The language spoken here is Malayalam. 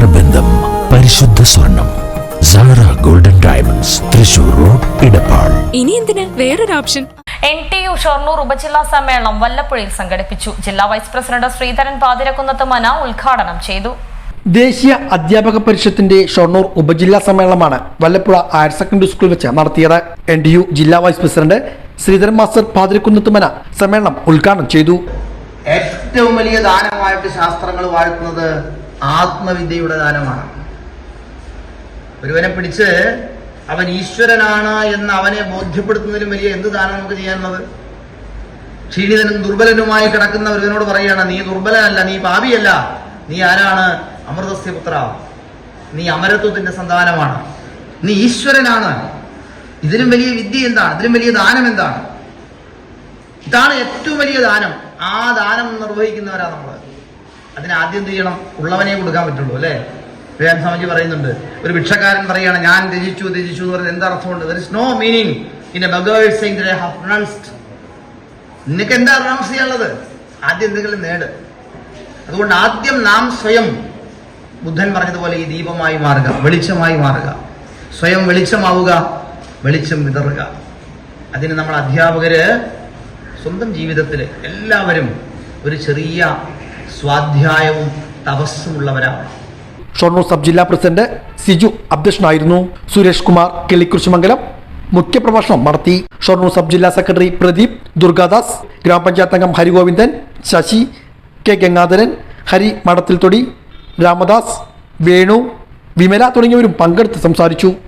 നേത്രബന്ധം പരിശുദ്ധ സ്വർണം Sara golden diamonds Thrissur road Edappal ഇനി എന്തിന്? വേറൊരു option N T U Shoranur ഉപജില്ലാ സമ്മേളനം വല്ലപ്പുഴയിൽ സംഘടിപ്പിച്ചു. ജില്ലാ വൈസ് പ്രസിഡന്റ് ശ്രീധരൻ പാതിരക്കുന്നത്ത് മന ഉദ്ഘാടനം ചെയ്തു. ദേശീയ അധ്യാപക പരിഷത്തിന്റെ ഷൊർണൂർ ഉപജില്ലാ സമ്മേളനമാണ് വല്ലപ്പുഴ ഹയർ സെക്കൻഡറി സ്കൂൾ വെച്ച് നടത്തിയത്. എൻ ഡി യു ജില്ലാ vice president Sreedharan master Pathirakunnathumana സമ്മേളനം ഉദ്ഘാടനം ചെയ്തു. ഏറ്റവും വലിയ ദാനമായിട്ട് ശാസ്ത്രങ്ങൾ വാഴ്ത്തുന്നത് ആത്മവിദ്യയുടെ ദാനമാണ്. ഒരുവനെ പിടിച്ച് അവൻ ഈശ്വരനാണ് എന്ന് അവനെ ബോധ്യപ്പെടുത്തുന്നതിലും വലിയ എന്ത് ദാനം നമുക്ക് ചെയ്യാനുള്ളത്? ക്ഷീണിതനും ദുർബലനുമായി കിടക്കുന്ന ഒരുവനോട് പറയുകയാണ് നീ ദുർബലനല്ല നീ പാപിയല്ല. നീ ആരാണ്? അമൃതസ്യ പുത്ര നീ അമരത്വത്തിന്റെ സന്താനമാണ്. നീ ഈശ്വരനാണ്. ഇതിലും വലിയ വിദ്യ എന്താണ്? ഇതിലും വലിയ ദാനം എന്താണ്? ഇതാണ് ഏറ്റവും വലിയ ദാനം. ആ ദാനം നിർവഹിക്കുന്നവരാ നമ്മൾ അതിന് ആദ്യം എന്ത് ചെയ്യണം? ഉള്ളവനെ കൊടുക്കാൻ പറ്റുള്ളൂ അല്ലേ? സ്വാമിജി പറയുന്നുണ്ട്. ഒരു ഭിക്ഷക്കാരൻ പറയാണ് ഞാൻ രചിച്ചു രചിച്ചു എന്ന് പറയുന്നത് എന്താ അർത്ഥമുണ്ട് there is no meaning in a buggers നിനക്ക് എന്താ പ്രൊണൗൺസ് ചെയ്യാനുള്ളത്? ആദ്യം എന്തെങ്കിലും നേട്. അതുകൊണ്ട് ആദ്യം നാം സ്വയം ബുദ്ധൻ പറഞ്ഞതുപോലെ ഈ ദീപമായി മാറുക വെളിച്ചമായി മാറുക. സ്വയം വെളിച്ചമാവുക വെളിച്ചം വിതറുക. അതിന് നമ്മൾ അധ്യാപകര് സ്വന്തം ജീവിതത്തിൽ എല്ലാവരും ഒരു ചെറിയ സ്വാധ്യായവും തപസ്സുമുള്ളവരാണ്. ഷൊർണൂർ സബ് ജില്ലാ പ്രസിഡന്റ് സിജു അധ്യക്ഷനായിരുന്നു സുരേഷ് കുമാർ കിളിക്കുറിശിമംഗലം മുഖ്യപ്രഭാഷണം നടത്തി ഷൊർണൂർ സബ് ജില്ലാ സെക്രട്ടറി പ്രദീപ് ദുർഗാദാസ്. ഗ്രാമപഞ്ചായത്ത് അംഗം ഹരിഗോവിന്ദൻ ശശി കെ ഗംഗാധരൻ ഹരി മടത്തിൽ തൊടി രാമദാസ് വേണു വിമല തുടങ്ങിയവരും പങ്കെടുത്ത് സംസാരിച്ചു.